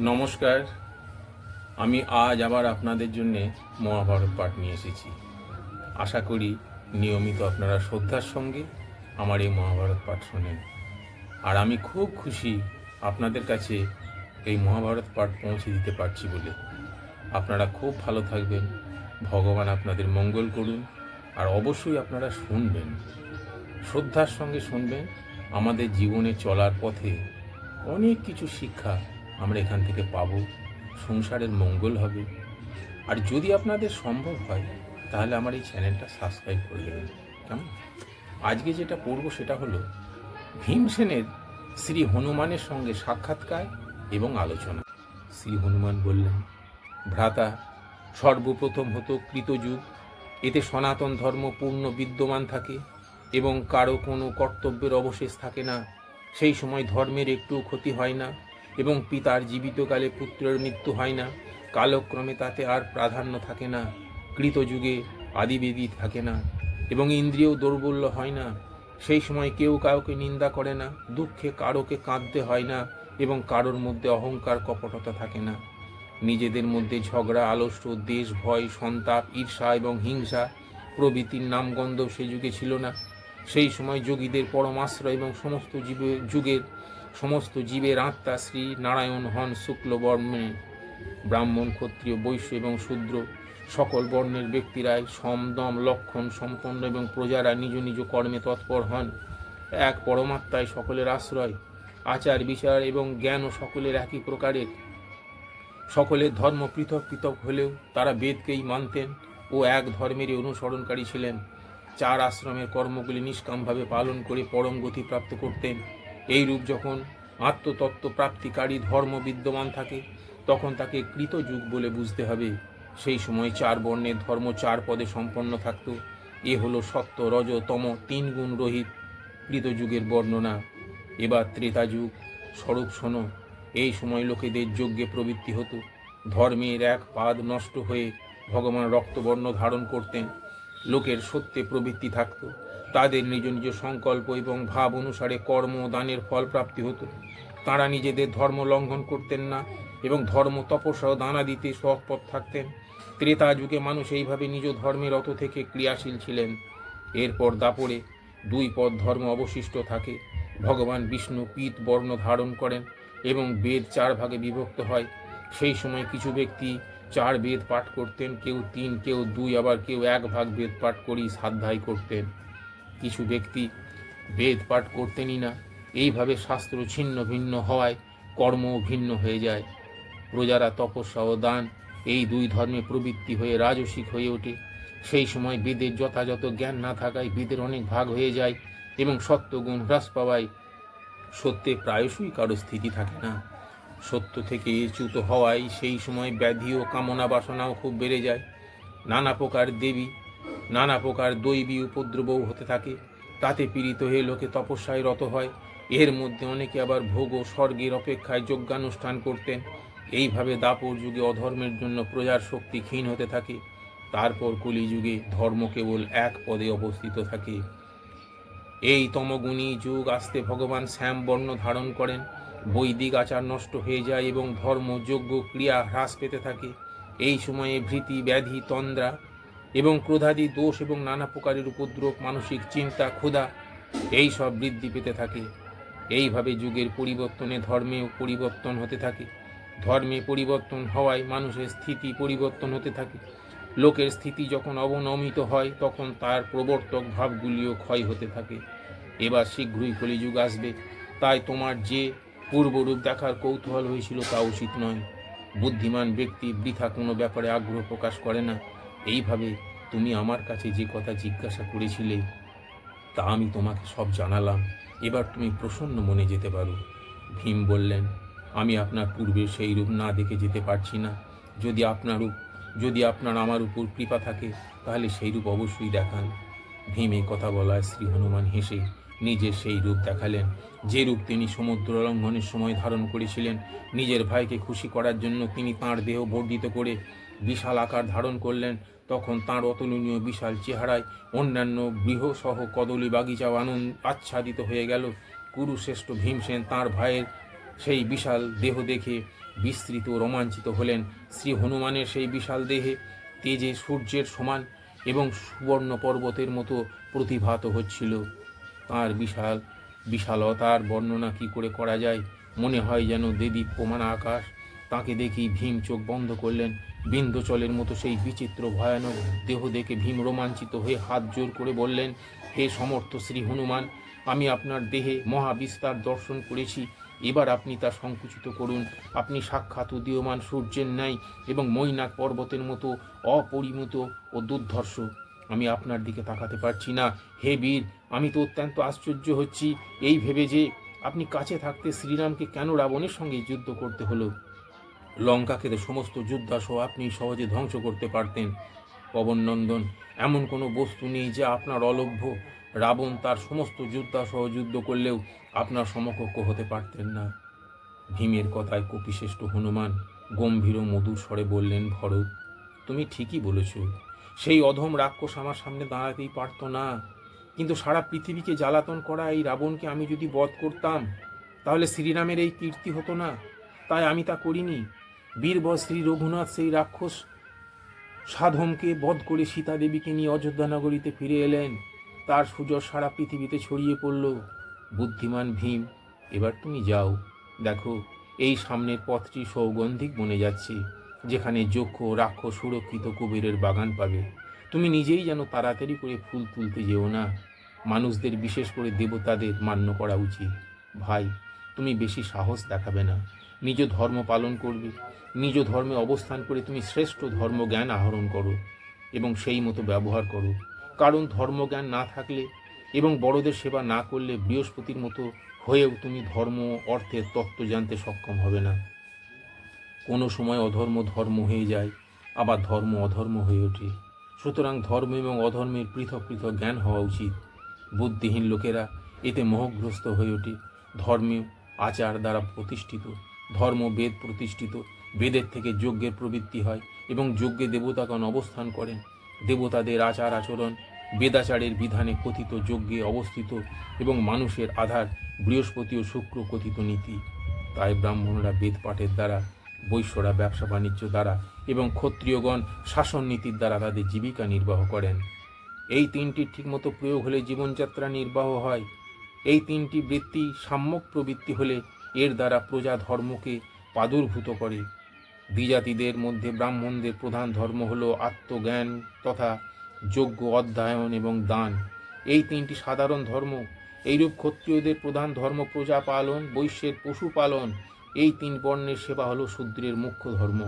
নমস্কার। আমি আজ আবার আপনাদের জন্যে মহাভারত পাঠ নিয়ে এসেছি। আশা করি নিয়মিত আপনারা শ্রদ্ধার সঙ্গে আমার এই মহাভারত পাঠ শোনেন। আর আমি খুব খুশি আপনাদের কাছে এই মহাভারত পাঠ পৌঁছে দিতে পারছি বলে। আপনারা খুব ভালো থাকবেন। ভগবান আপনাদের মঙ্গল করুন। আর অবশ্যই আপনারা শুনবেন। শ্রদ্ধার সঙ্গে শুনবেন। আমাদের জীবনে চলার পথে অনেক কিছু শিক্ষা আমরা এখান থেকে পাব। সংসারের মঙ্গল হবে। আর যদি আপনাদের সম্ভব হয়, তাহলে আমার এই চ্যানেলটা সাবস্ক্রাইব করে দেবেন। কেমন? আজকে যেটা পড়ব সেটা হলো ভীমসেনের শ্রী হনুমানের সঙ্গে সাক্ষাৎকার এবং আলোচনা। শ্রী হনুমান বললেন, ভ্রাতা, সর্বপ্রথম হতো কৃতযুগ। এতে সনাতন ধর্ম পূর্ণ বিদ্যমান থাকে এবং কারও কোনো কর্তব্যের অবশেষ থাকে না। সেই সময় ধর্মের একটু ক্ষতি হয় না। এবং পিতার জীবিতকালে পুত্রের মৃত্যু হয় না, কালক্রমে তাতে আর প্রাধান্য থাকে না, কৃতযুগে আদিবেদী থাকে না, এবং ইন্দ্রিয় দৌর্বল্য হয় না। সেই সময় কেউ কাউকে নিন্দা করে না, দুঃখে কারোকে কাঁদতে হয় না, এবং কারোর মধ্যে অহংকার, কপটতা থাকে না। নিজেদের মধ্যে ঝগড়া, আলস্য, দেশ ভয়, সন্তাপ, ঈর্ষা এবং হিংসা প্রভৃতির নামগন্ধ সে যুগে ছিল না। সেই সময় যোগীদের পরমাশ্রয় এবং সমস্ত জীবে যুগের সমস্ত জীবের আত্মা শ্রী নারায়ণ হন শুক্লবর্ণে ব্রাহ্মণ, ক্ষত্রিয়, বৈশ্য এবং শূদ্র, সকল বর্ণের ব্যক্তিরাই সমদম লক্ষণ, সম্পন্ন এবং প্রজারা নিজ নিজ কর্মে তৎপর হন। এক পরমাত্মায় সকলের আশ্রয়, আচার, বিচার এবং জ্ঞানও সকলের একই প্রকারের। সকলের ধর্ম পৃথক পৃথক হলেও তারা বেদকেই মানতেন ও এক ধর্মেরই অনুসরণকারী ছিলেন। চার আশ্রমের কর্মগুলি নিষ্কামভাবে পালন করে পরম গতি প্রাপ্ত করতেন। এই রূপ যখন আত্মতত্ত্ব প্রাপ্তিকারী ধর্ম বিদ্যমান থাকে, তখন তাকে কৃতযুগ বলে বুঝতে হবে। সেই সময় চার বর্ণের ধর্ম চার পদে সম্পন্ন থাকত। এ হলো সত্য, রজ, তম, তিন গুণ রহিত কৃতযুগের বর্ণনা। এবার ত্রেতা যুগ স্বরূপ শোনো। এই সময় লোকেদের যজ্ঞে প্রবৃত্তি হতো। ধর্মের এক পাদ নষ্ট হয়ে ভগবান রক্তবর্ণ ধারণ করতেন। লোকের সত্যে প্রবৃত্তি থাকত। তাদের নিজ নিজ সংকল্প এবং ভাব অনুসারে কর্ম দানের ফল প্রাপ্তি হতো। তারা নিজেদের ধর্ম লঙ্ঘন করতেন না এবং ধর্ম, তপস্যা দানা দিতে সৎপথ থাকতেন। ত্রেতা যুগে মানুষ এইভাবে নিজ ধর্মের অত থেকে ক্রিয়াশীল ছিলেন। এরপর দাপরে দুই পদ ধর্ম অবশিষ্ট থাকে। ভগবান বিষ্ণু পীত বর্ণ ধারণ করেন এবং বেদ চার ভাগে বিভক্ত হয়। সেই সময় কিছু ব্যক্তি চার বেদ পাঠ করতেন, কেউ তিন, কেউ দুই, আবার কেউ এক ভাগ বেদ পাঠ করেই সাধ্যায় করতেন। কিছু ব্যক্তি বেদ পাঠ করতেনই না। এইভাবে শাস্ত্র ছিন্ন ভিন্ন হওয়ায় কর্মও ভিন্ন হয়ে যায়। প্রজারা তপস্যা ও দান, এই দুই ধর্মে প্রবৃত্তি হয়ে রাজসিক হয়ে ওঠে। সেই সময় বেদের যথাযথ জ্ঞান না থাকায় বেদের অনেক ভাগ হয়ে যায় এবং সত্যগুণ হ্রাস পাওয়ায় সত্যে প্রায়শই কারও স্থিতি থাকে না। সত্য থেকে চ্যুত হওয়ায় সেই সময় ব্যাধি ও কামনা বাসনাও খুব বেড়ে যায়। নানা প্রকার দেবী নানা প্রকার দৈবী উপদ্রবও হতে থাকে। তাতে পীড়িত হয়ে লোকে তপস্যায় রত হয়। এর মধ্যে অনেকে আবার ভোগ ও স্বর্গের অপেক্ষায় যজ্ঞানুষ্ঠান করতেন। এইভাবে দাপর যুগে অধর্মের জন্য প্রজার শক্তি ক্ষীণ হতে থাকে। তারপর কলিযুগে ধর্ম কেবল এক পদে অবস্থিত থাকে। এই তমগুণী যুগ আসতে ভগবান শ্যাম বর্ণ ধারণ করেন। বৈদিক আচার নষ্ট হয়ে যায় এবং ধর্ম যোগ্য ক্রিয়া হ্রাস পেতে থাকে। এই সময়ে ভীতি, ব্যাধি, তন্দ্রা এবং ক্রোধাদি দোষ এবং নানা প্রকারের উপদ্রব, মানসিক চিন্তা, ক্ষুধা, এই সব বৃদ্ধি পেতে থাকে। এইভাবে যুগের পরিবর্তনে ধর্মেও পরিবর্তন হতে থাকে। ধর্মে পরিবর্তন হওয়ায় মানুষের স্থিতি পরিবর্তন হতে থাকে। লোকের স্থিতি যখন অবনমিত হয়, তখন তার প্রবর্তক ভাবগুলিও ক্ষয় হতে থাকে। এবার শীঘ্রই কলিযুগ আসবে। তাই তোমার যে পূর্বরূপ দেখার কৌতূহল হয়েছিল তা উচিত নয়। বুদ্ধিমান ব্যক্তি বৃথা কোনো ব্যাপারে আগ্রহ প্রকাশ করে না। এইভাবে তুমি আমার কাছে যে কথা জিজ্ঞাসা করেছিলে, তা আমি তোমাকে সব জানালাম। এবার তুমি প্রসন্ন মনে যেতে পারো। ভীম বললেন, আমি আপনার পূর্বে সেই রূপ না দেখে যেতে পারছি না। যদি আপনার যদি আপনার আমার উপর কৃপা থাকে, তাহলে সেই রূপ অবশ্যই দেখান। ভীম এই কথা বলায় শ্রী হনুমান হেসে নিজের সেই রূপ দেখালেন। যে রূপ তিনি সমুদ্র লঙ্ঘনের সময় ধারণ করেছিলেন, নিজের ভাইকে খুশি করার জন্য তিনি তাঁর দেহ বর্ধিত করে বিশাল আকার ধারণ করলেন। তখন তাঁর অতুলনীয় বিশাল চেহারায় অন্যান্য গৃহসহ কদলী বাগিচাও আনন্দ আচ্ছাদিত হয়ে গেল। কুরুশ্রেষ্ঠ ভীমসেন তাঁর ভাইয়ের সেই বিশাল দেহ দেখে বিস্তৃত রোমাঞ্চিত হলেন। শ্রী হনুমানের সেই বিশাল দেহে তেজে সূর্যের সমান এবং সুবর্ণ পর্বতের মতো প্রতিভাত হচ্ছিল। তার বিশাল বিশালতার বর্ণনা কি করে করা যায়? মনে হয় যেন দেদীপ্যমান আকাশ। তাকে দেখি ভীম চোখ বন্ধ করলেন। বিন্ধ্যচলের মতো সেই বিচিত্র ভয়ানক দেহ দেখে ভীম রোমাঞ্চিত হয়ে হাত জোর করে বললেন, হে সমর্থ শ্রী হনুমান, আমি আপনার দেহে মহাবিস্তার দর্শন করেছি। এবার আপনি তা সংকুচিত করুন। আপনি সাক্ষাৎ উদীয়মান সূর্যের ন্যায় এবং মৈনাক পর্বতের মতো অপরিমিত ও দুর্ধর্ষ। আমি আপনার দিকে তাকাতে পারছি না। হে বীর, আমি তো অত্যন্ত আশ্চর্য হচ্ছি। এই ভেবে যে আপনি কাছে থাকতে শ্রীরামকে কেন রাবণের সঙ্গে যুদ্ধ করতে হলো? লঙ্কাকে সমস্ত যোদ্ধাসহ আপনি সহজে ধ্বংস করতে পারতেন। পবননন্দন, এমন কোনো বস্তু নেই যে আপনার অলভ্য। রাবণ তার সমস্ত যোদ্ধাসহ যুদ্ধ করলেও আপনার সমকক্ষ হতে পারতেন না। ভীমের কথায় কপিশ্রেষ্ঠ হনুমান গম্ভীর মধুর স্বরে বললেন, ভরত, তুমি ঠিকই বলেছ। সেই অধম রাক্ষস আমার সামনে দাঁড়াতেই পারত না। কিন্তু সারা পৃথিবীকে জ্বালাতন করা এই রাবণকে আমি যদি বধ করতাম, তাহলে শ্রীরামের এই কীর্তি হতো না। তাই আমি তা করিনি। বীরবর শ্রী রঘুনাথ সেই রাক্ষস সাধমকে বধ করে সীতা দেবীকে নিয়ে অযোধ্যা নগরীতে ফিরে এলেন। তার সুযোগ সারা পৃথিবীতে ছড়িয়ে পড়ল। বুদ্ধিমান ভীম, এবার তুমি যাও। দেখো, এই সামনের পথটি সৌগন্ধিক বনে যাচ্ছে, যেখানে যক্ষ রাক্ষ সুরক্ষিত কুবেরের বাগান পাবে। তুমি নিজেই যেন তাড়াতাড়ি করে ফুল তুলতে যেও না। মানুষদের বিশেষ করে দেবতাদের মান্য করা উচিত। ভাই, তুমি বেশি সাহস দেখাবে না। নিজ ধর্ম পালন করবে। নিজ ধর্মে অবস্থান করে তুমি শ্রেষ্ঠ ধর্মজ্ঞান আহরণ করো এবং সেই মতো ব্যবহার করো। কারণ ধর্মজ্ঞান না থাকলে এবং বড়দের সেবা না করলে বৃহস্পতির মতো হয়েও তুমি ধর্ম, অর্থের তত্ত্ব জানতে সক্ষম হবে না। কোনো সময় অধর্ম ধর্ম হয়ে যায়, আবার ধর্ম অধর্ম হয়ে ওঠে। সুতরাং ধর্ম এবং অধর্মের পৃথক পৃথক জ্ঞান হওয়া উচিত। বুদ্ধিহীন লোকেরা এতে মোহগ্রস্ত হয়ে ওঠে। ধর্মীয় আচার দ্বারা প্রতিষ্ঠিত। ধর্ম, বেদ প্রতিষ্ঠিত। বেদের থেকে যজ্ঞের প্রবৃত্তি হয় এবং যজ্ঞে দেবতাগণ অবস্থান করেন। দেবতাদের আচার আচরণ, বেদাচারের বিধানে কথিত যজ্ঞে অবস্থিত এবং মানুষের আধার বৃহস্পতি ও শুক্র কথিত নীতি। তাই ব্রাহ্মণরা বেদ পাঠের দ্বারা, বৈশ্যরা ব্যবসা বাণিজ্য দ্বারা এবং ক্ষত্রিয়গণ শাসন নীতির দ্বারা তাদের জীবিকা নির্বাহ করেন। এই তিনটির ঠিকমতো প্রয়োগ হলে জীবনযাত্রা নির্বাহ হয়। এই তিনটি বৃত্তি সাম্যক প্রবৃত্তি হলে এর দ্বারা প্রজা ধর্মকে প্রাদুর্ভূত করে। দ্বিজাতিদের মধ্যে ব্রাহ্মণদের প্রধান ধর্ম হল আত্মজ্ঞান তথা যোগ্য অধ্যয়ন এবং দান। এই তিনটি সাধারণ ধর্ম, এইরূপ ক্ষত্রিয়দের প্রধান ধর্ম প্রজা পালন, বৈশ্যের পশু পালন, এই তিন বর্ণের সেবা হলো শূদ্রের মুখ্য ধর্ম।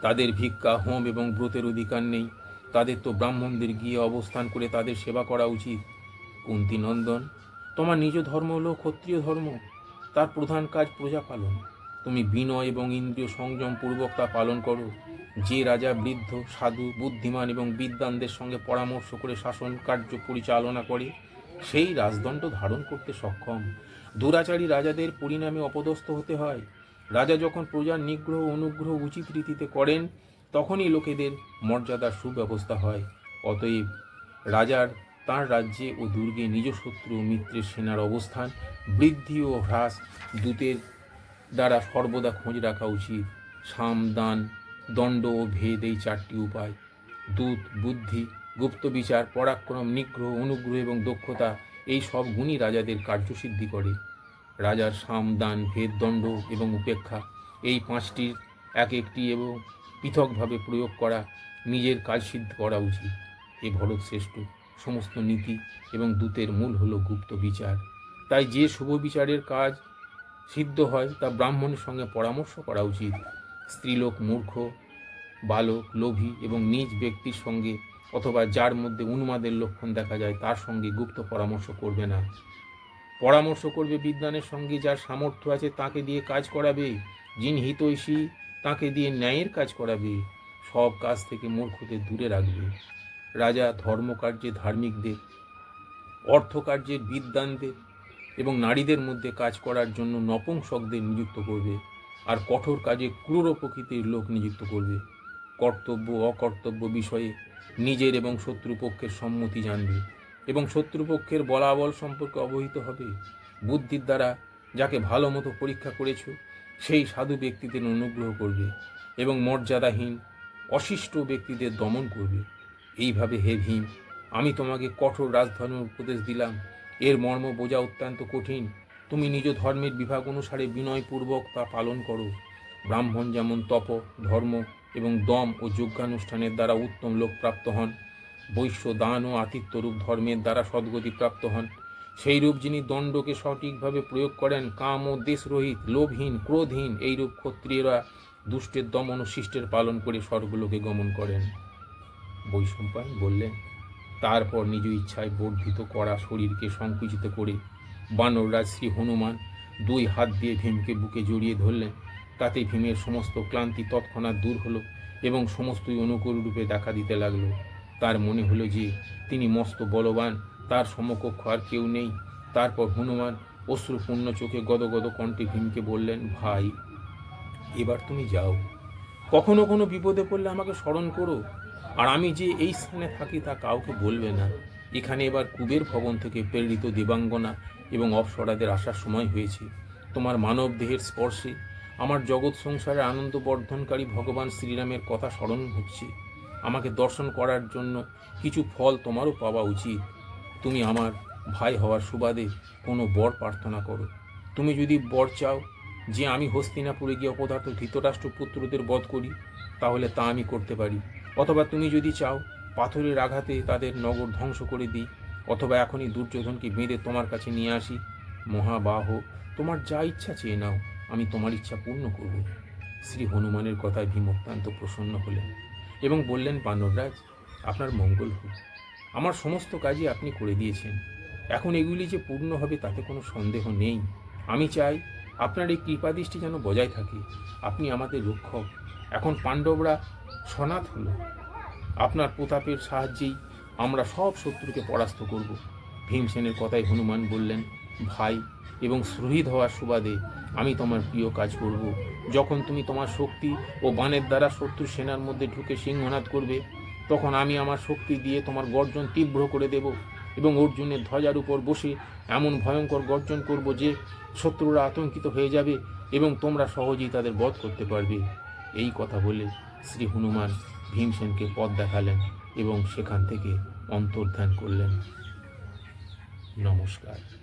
তাদের ভিক্ষা, হোম এবং ব্রতের অধিকার নেই। তাদের তো ব্রাহ্মণদের গিয়ে অবস্থান করে তাদের সেবা করা উচিত। কুন্তি নন্দন তোমার নিজ ধর্ম হলো ক্ষত্রিয় ধর্ম। তার প্রধান কাজ প্রজা পালন। তুমি বিনয় এবং ইন্দ্রিয় সংযম পূর্বক তা পালন করো। যে রাজা বৃদ্ধ, সাধু, বুদ্ধিমান এবং বিদ্বানদের সঙ্গে পরামর্শ করে শাসন কার্য পরিচালনা করে, সেই রাজদণ্ড ধারণ করতে সক্ষম। দুরাচারী রাজাদের পরিণামে অপদস্থ হতে হয়। রাজা যখন প্রজার নিগ্রহ অনুগ্রহ উচিত রীতিতে করেন, তখনই লোকেদের মর্যাদার সুব্যবস্থা হয়। অতএব রাজার তাঁর রাজ্যে ও দুর্গে নিজ শত্রু ও মিত্রের সেনার অবস্থান, বৃদ্ধি ও হ্রাস দূতের দ্বারা সর্বদা খোঁজ রাখা উচিত। সাম, দান, দণ্ড ও ভেদ এই চারটি উপায়। দূত, বুদ্ধি, গুপ্ত বিচার, পরাক্রম, নিগ্রহ, অনুগ্রহ এবং দক্ষতা এই সব গুণই রাজাদের কার্যসিদ্ধি করে। রাজার সাম, দান, ভেদ, দণ্ড এবং উপেক্ষা এই পাঁচটির এক একটি এবং পৃথকভাবে প্রয়োগ করা নিজের কাজ সিদ্ধ করা উচিত। এ ভরত শ্রেষ্ঠ। সমস্ত নীতি এবং দূতের মূল হলো গুপ্ত বিচার। তাই যে শুভ বিচারের কাজ সিদ্ধ হয়, তা ব্রাহ্মণের সঙ্গে পরামর্শ করা উচিত। স্ত্রীলোক মূর্খ, বালক, লোভী এবং নিজ ব্যক্তির সঙ্গে অথবা যার মধ্যে উন্মাদের লক্ষণ দেখা যায়, তার সঙ্গে গুপ্ত পরামর্শ করবে না। পরামর্শ করবে বিদ্বানের সঙ্গে যার সামর্থ্য আছে, তাকে দিয়ে কাজ করাবে। যিনি হিতৈষী, তাকে দিয়ে ন্যায়ের কাজ করাবে। সব কাজ থেকে মূর্খদের দূরে রাখবে। রাজা ধর্মকার্যে ধার্মিকদের অর্থকার্যের বিদ্বানদের এবং নারীদের মধ্যে কাজ করার জন্য নপুংসকদের নিযুক্ত করবে আর কঠোর কাজে ক্রূর প্রকৃতির লোক নিযুক্ত করবে। কর্তব্য অকর্তব্য বিষয়ে নিজের এবং শত্রুপক্ষের সম্মতি জানবে এবং শত্রুপক্ষের বলাবল সম্পর্কে অবহিত হবে। বুদ্ধির দ্বারা যাকে ভালো মতো পরীক্ষা করেছ, সেই সাধু ব্যক্তিদের অনুগ্রহ করবে এবং মর্যাদাহীন, অশিষ্ট ব্যক্তিদের দমন করবে। এইভাবে হে ভীম, আমি তোমাকে কঠোর রাজধর্মের উপদেশ দিলাম। এর মর্ম বোঝা অত্যন্ত কঠিন। তুমি নিজ ধর্মের বিভাগ অনুসারে বিনয়পূর্বক তা পালন করো। ব্রাহ্মণ যেমন তপ, ধর্ম এবং দম ও যজ্ঞানুষ্ঠানের দ্বারা উত্তম লোক প্রাপ্ত হন, বৈশ্য দান ও আতিথ্যরূপ ধর্মের দ্বারা সদ্গতি প্রাপ্ত হন। সেই রূপ যিনি দণ্ডকে সঠিকভাবে প্রয়োগ করেন, কাম ও দেশরহিত, লোভহীন, ক্রোধহীন, এইরূপ ক্ষত্রিয়রা দুষ্টের দমন ও শিষ্টের পালন করে স্বর্গলোকে গমন করেন। বৈশম্পায়ন বললেন, তারপর নিজ ইচ্ছায় বর্ধিত করা শরীরকে সংকুচিত করে বানররাজ শ্রী হনুমান দুই হাত দিয়ে ভীমকে বুকে জড়িয়ে ধরলেন। তাতে ভীমের সমস্ত ক্লান্তি তৎক্ষণাৎ দূর হলো এবং সমস্তই অনুকূল রূপে দেখা দিতে লাগল। তার মনে হলো যে তিনি মস্ত বলবান, তার সমকক্ষ আর কেউ নেই। তারপর হনুমান অশ্রুপূর্ণ চোখে গদগদ কণ্ঠে ভীমকে বললেন, ভাই, এবার তুমি যাও। কখনো কোনো বিপদে পড়লে আমাকে স্মরণ করো। আর আমি যে এই স্থানে থাকি তা কাউকে বলবে না। এখানে এবার কুবের ভবন থেকে প্রেরিত দেবাঙ্গনা এবং অপসরাদের আসার সময় হয়েছে। তোমার মানব দেহের স্পর্শে আমার জগৎ সংসারে আনন্দ বর্ধনকারী ভগবান শ্রীরামের কথা স্মরণ হচ্ছে। আমাকে দর্শন করার জন্য কিছু ফল তোমারও পাওয়া উচিত। তুমি আমার ভাই হওয়ার সুবাদে কোনো বর প্রার্থনা করো। তুমি যদি বর চাও যে আমি হস্তিনাপুরে গিয়ে অপদার্থ ধৃতরাষ্ট্র পুত্রদের বধ করি, তাহলে তা আমি করতে পারি। অথবা তুমি যদি চাও পাথরের আঘাতে তাদের নগর ধ্বংস করে দিই, অথবা এখনই দুর্যোধনকে বেঁধে তোমার কাছে নিয়ে আসি, মহাবাহ, তোমার যা ইচ্ছা চেয়ে নাও, আমি তোমার ইচ্ছা পূর্ণ করব। শ্রী হনুমানের কথায় ভীম অত্যন্ত প্রসন্ন হলেন এবং বললেন পাণ্ডবরাজ আপনার মঙ্গল হোক। আমার সমস্ত কাজই আপনি করে দিয়েছেন। এখন এগুলি যে পূর্ণ হবে তাতে কোনো সন্দেহ নেই। আমি চাই আপনার এই কৃপাদৃষ্টি যেন বজায় থাকে। আপনি আমাদের রক্ষক। এখন পাণ্ডবরা সনাত হলো। আপনার প্রতাপের সাহায্যেই আমরা সব শত্রুকে পরাস্ত করব। ভীমসেনের কথায় হনুমান বললেন, ভাই এবং শহীদ হওয়ার সুবাদে আমি তোমার প্রিয় কাজ করব। যখন তুমি তোমার শক্তি ও বাণের দ্বারা শত্রু সেনার মধ্যে ঢুকে সিংহনাদ করবে, তখন আমি আমার শক্তি দিয়ে তোমার গর্জন তীব্র করে দেব এবং অর্জুনের ধ্বজার উপর বসে এমন ভয়ঙ্কর গর্জন করব যে শত্রুরা আতঙ্কিত হয়ে যাবে এবং তোমরা সহজেই তাদের বধ করতে পারবে। এই কথা বলে শ্রী হনুমান ভীমসেনকে পথ দেখালেন এবং সেখান থেকে অন্তর্ধান করলেন। নমস্কার।